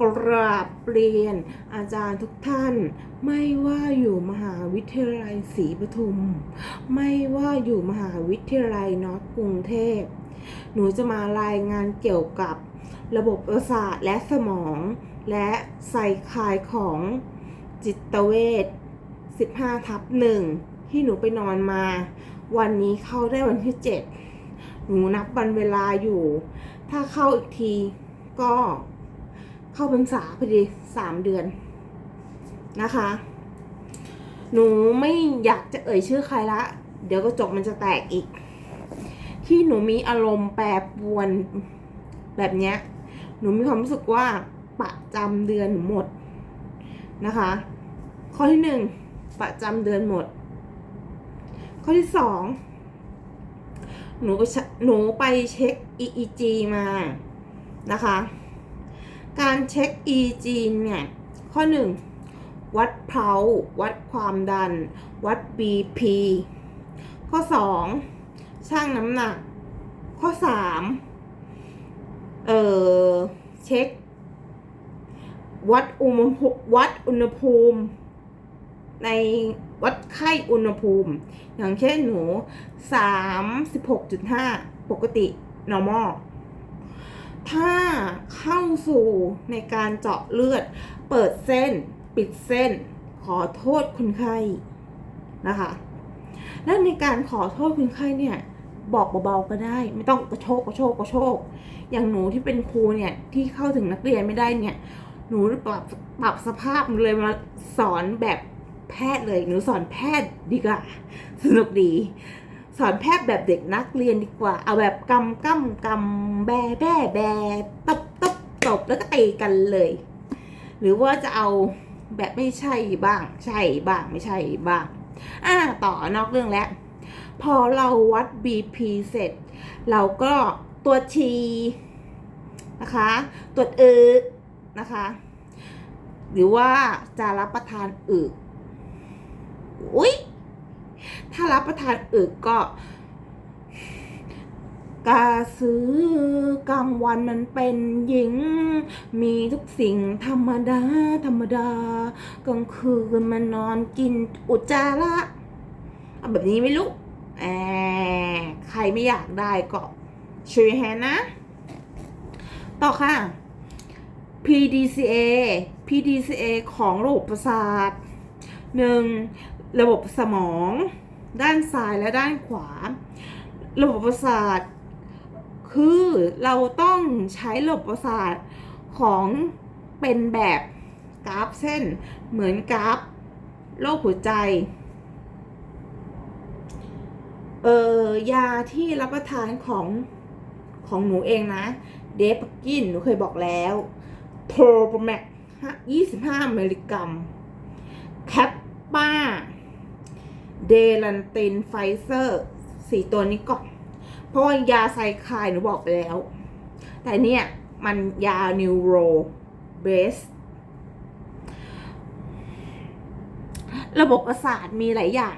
กราบเรียน อาจารย์ทุกท่าน ไม่ว่าอยู่มหาวิทยาลัยศรีปทุม ไม่ว่าอยู่มหาวิทยาลัยนอตกรุงเทพ หนูจะมารายงานเกี่ยวกับระบบประสาทและสมอง และไซคายของจิตเวช15 ทับหนึ่งที่หนูไปนอนมา วันนี้เข้าได้วันที่ 7 หนูนับวันเวลาอยู่ ถ้าเข้าอีกทีก็ เข้าพรรษาพอดีสามเดือนนะคะ หนูไม่อยากจะเอ่ยชื่อใครละ เดี๋ยวกระจกมันจะแตกอีก ที่หนูมีอารมณ์แปรปวนแบบเนี้ย หนูมีความรู้สึกว่าประจำเดือนหนูหมดนะคะ ข้อที่หนึ่งประจำเดือนหมด ข้อที่สองหนูไปหนูไปเช็ค EEG มานะคะ การเช็ค EG เนี่ยข้อหนึ่งวัดเพลาวัดความดัน วัด BP ข้อสองช่างน้ำหนัก ข้อสามเอ่อ เช็ค วัดอุณหภูมิวัดอุณหภูมิ ในวัดไข้อุณหภูมิ อย่างเช่นหนู 36.5 ปกติ normal ถ้าเข้าสู่ในการเจาะเลือด เปิดเส้น ปิดเส้น ขอโทษคนไข้นะคะและในการขอโทษคนไข้เนี่ยบอกเบาๆก็ได้ ไม่ต้องกระโชกกระโชกกระโชก อย่างหนูที่เป็นครูเนี่ยที่เข้าถึงนักเรียนไม่ได้เนี่ยหนูปรับปรับสภาพเลยมาสอนแบบแพทย์เลยหนูสอนแพทย์ดีกว่าสนุกดี สอนแพทย์แบบเด็กนักเรียนดีกว่า เอาแบบกำกำกำแบแบแบตบตบตบแล้วก็ตีกันเลย หรือว่าจะเอาแบบไม่ใช่บ้าง ใช่บ้างไม่ใช่บ้าง อ่าต่อนอกเรื่องแล้ว พอเราวัด BP เสร็จ เราก็ตัวจชีนะคะ ตรวจเออนะคะ หรือว่าจะรับประทานอึอุ้ย ถ้ารับประทานอึกก็กาซื้อกลางวันมันเป็นหญิง มีทุกสิ่งธรรมดา ธรรมดากลางคืนมันนอนกินอุจจาระเอาแบบนี้ไม่รู้แอบใครไม่อยากได้ก็ช่วยแฮนนะ ต่อค่ะ PDCA PDCA ของระบบประสาทหนึ่งระบบสมอง ด้านซ้ายและด้านขวา ระบบประสาท คือเราต้องใช้ระบบประสาทของเป็นแบบกราฟเส้น เหมือนกราฟโรคหัวใจเออยาที่รับประทานของของหนูเองนะ เดปกินหนูเคยบอกแล้วโทรโปรแมก25มิลลิกรัมแคปป้า เดลันตินไฟเซอร์สี่ตัวนี้ก่อนเพราะว่ายาไซคลายหนูบอกไปแล้ว แต่เนี่ยมันยานิวโรเบสระบบประสาทมีหลายอย่าง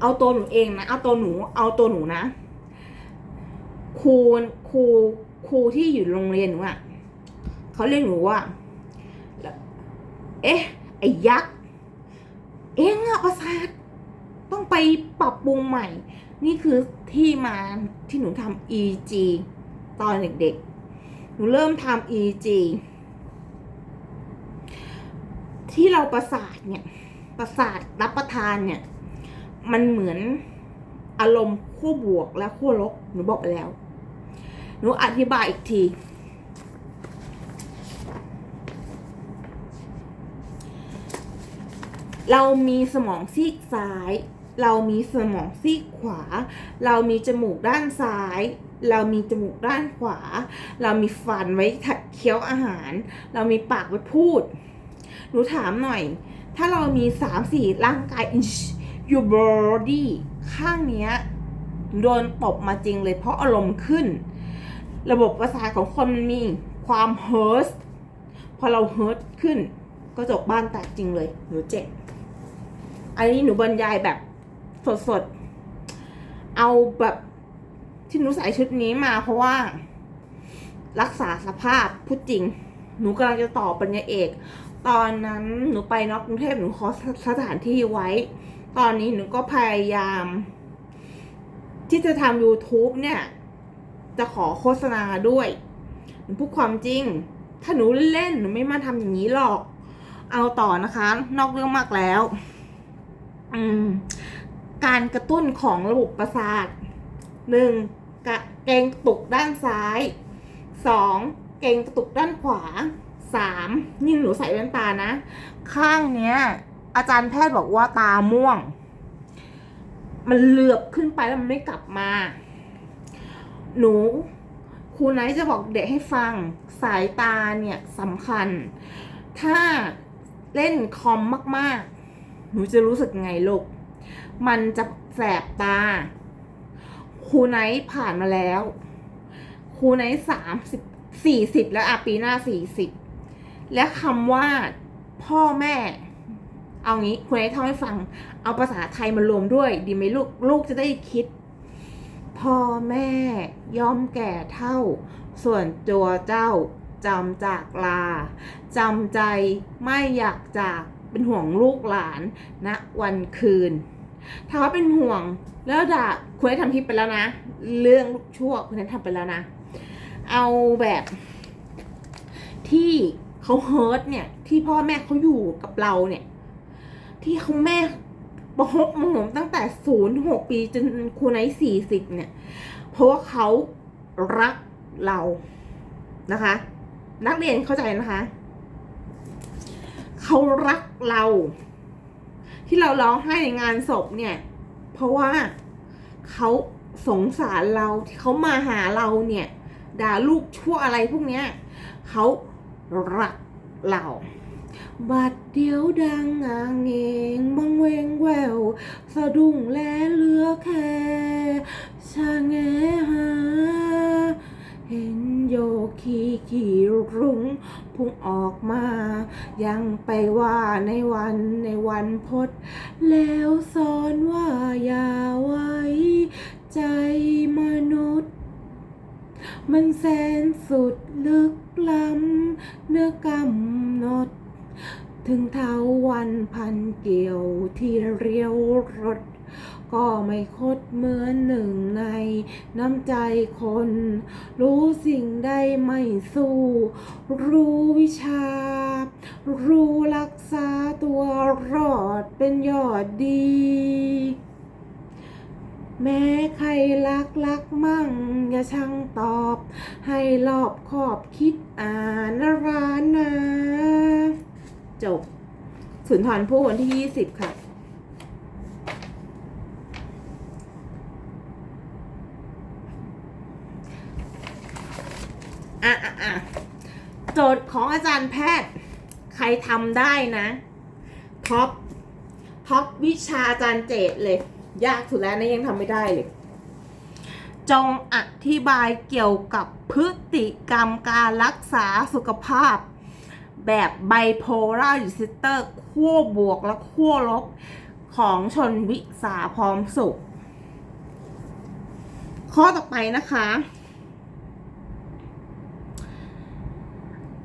เอาตัวหนูเองนะ เอาตัวหนู เอาตัวหนูนะ ครูครูครูที่อยู่โรงเรียนหนูอะเขาเรียกหนูว่า เอ๊ะ ไอ้ยักษ์ เองอะประสาทต้องไปปรับปรุงใหม่ นี่คือที่มาที่หนูทำ EG ตอนเด็กๆ หนูเริ่มทำ EG ที่เราประสาทเนี่ย ประสาทรับประทานเนี่ย มันเหมือนอารมณ์ขั้วบวกและขั้วลบ หนูบอกไปแล้ว หนูอธิบายอีกที เรามีสมองซีกซ้าย เรามีสมองซีกขวา เรามีจมูกด้านซ้าย เรามีจมูกด้านขวา เรามีฟันไว้ถัดเคี้ยวอาหาร เรามีปากไว้พูด หนูถามหน่อย ถ้าเรามีสามสี่ร่างกาย your body ข้างเนี้ยโดนตบมาจริงเลยเพราะอารมณ์ขึ้น ระบบประสาทของคนมันมีความเฮิร์สพอเราเฮิร์สขึ้นก็จบบ้านแตกจริงเลยหนูเจ็บ อันนี้หนูบรรยายแบบสดๆ เอาแบบที่หนูใส่ชุดนี้มาเพราะว่า รักษาสภาพพูดจริง หนูกำลังจะต่อปริญญาเอก ตอนนั้นหนูไปนอกกรุงเทพหนูขอสถานที่ไว้ ตอนนี้หนูก็พยายาม ที่จะทำ YouTube เนี่ย จะขอโฆษณาด้วย หนูพูดความจริง ถ้าหนูเล่นหนูไม่มาทำอย่างนี้หรอก เอาต่อนะคะ นอกเรื่องมากแล้ว การกระตุ้นของระบบประสาทหนึ่งกะเกรงกระตุกด้านซ้ายสองเกรงกระตุกด้านขวาสามนี่หนูใส่แว่นตานะ ข้างเนี้ย อาจารย์แพทย์บอกว่าตาม่วง มันเหลือบขึ้นไปแล้วมันไม่กลับมา หนูครูไนท์จะบอกเด็กให้ฟังสายตาเนี่ยสำคัญ ถ้าเล่นคอมมาก หนูจะรู้สึกไงลูก มันจะแสบตา ครูไนท์ผ่านมาแล้ว ครูไนท์สามสิบสี่สิบแล้วอะปีหน้าสี่สิบ และคำว่าพ่อแม่ เอางี้ครูไนท์ท่องให้ฟัง เอาภาษาไทยมารวมด้วย ดีไหมลูก ลูกจะได้คิด พ่อแม่ย่อมแก่เท่า ส่วนตัวเจ้าจำจากลาจำใจไม่อยากจาก เป็นห่วงลูกหลานณนะวันคืนถ้าว่าเป็นห่วงแล้วด่าคุณได้ทำคลิปไปแล้วนะ เรื่องลูกชั่วคุณได้ทำไปแล้วนะ เอาแบบที่เขาเฮิร์ตเนี่ย ที่พ่อแม่เขาอยู่กับเราเนี่ย ที่เขาแม่ประหบมงมตั้งแต่ศูนย์หกปีจนคุณไอ้สี่สิบเนี่ย เพราะว่าเขารักเรานะคะ นักเรียนเข้าใจนะคะ เขารักเรา ที่เราร้องไห้ในงานศพเนี่ย เพราะว่าเขาสงสารเราที่เขามาหาเราเนี่ยด่าลูกชั่วอะไรพวกเนี้ยเขารักเราบัดเดียวดังงางเงงบังเวงแวว สะดุ้งแลเลือแค่ชาแงหาเห็น โยคีขี่รุ้งพุ่งออกมา ยังไปว่าในวันในวันพดแล้วสอนว่าอย่าไว้ใจมนุษย์ มันแสนสุดลึกล้ำเนื้อกำหนด ถึงเท้าวันพันเกี่ยวที่เรียวรถ ก็ไม่คดเหมือนหนึ่งในน้ำใจคน รู้สิ่งใดไม่สู้ รู้วิชา รู้รักษาตัวรอดเป็นยอดดี แม้ใครรักรักมั่ง อย่าช่างตอบ ให้รอบขอบคิดอ่านร้านนะ จบ สุนทรภู่วันที่ 20 ค่ะ อะอะอะโจทย์ของอาจารย์แพทย์ ใครทำได้นะท็อปท็อปวิชาอาจารย์เจตเลย ยากสุดแล้วนะยังทำไม่ได้เลย จงอธิบายเกี่ยวกับพฤติกรรมการรักษาสุขภาพ แบบไบโพล่าดิซิเตอร์ขั้วบวกและขั้วลบของชนวิสาพร้อมสุข ข้อต่อไปนะคะ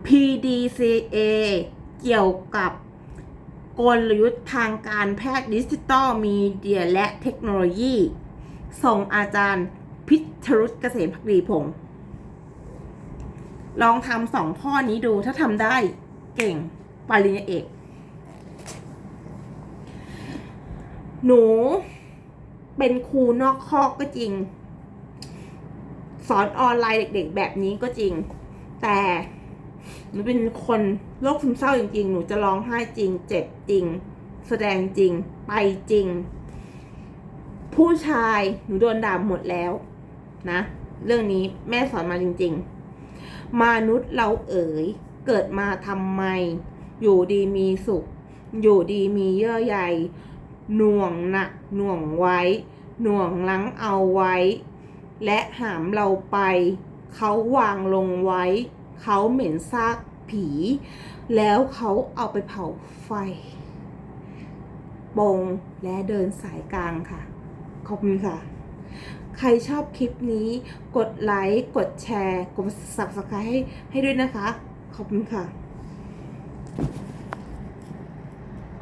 PDCA เกี่ยวกับกลยุทธ์ทางการแพทย์ดิจิตอลมีเดียและเทคโนโลยี ส่งอาจารย์พิทรุษเกษมพักดีพงศ์ลองทำสองข้อนี้ดูถ้าทำได้เก่งปริญญาเอก หนูเป็นครูนอกคอกก็จริง สอนออนไลน์เด็กๆแบบนี้ก็จริง แต่ หนูเป็นคนโรคซึมเศร้าจริงๆ หนูจะร้องไห้จริง เจ็บจริง แสดงจริง ไปจริง ผู้ชายหนูโดนด่าหมดแล้วนะ เรื่องนี้แม่สอนมาจริง ๆ มนุษย์เราเอ๋ย เกิดมาทำไม อยู่ดีมีสุข อยู่ดีมีเยื่อใยหน่วงหนักหน่วงไว้ หน่วงลังเอาไว้ และหามเราไป เขาวางลงไว้ เขาเหม็นซากผี แล้วเขาเอาไปเผาไฟบงและเดินสายกลางค่ะ ขอบคุณค่ะ ใครชอบคลิปนี้กดไลค์ กดแชร์ กด subscribe ให้ด้วยนะคะ ขอบคุณค่ะ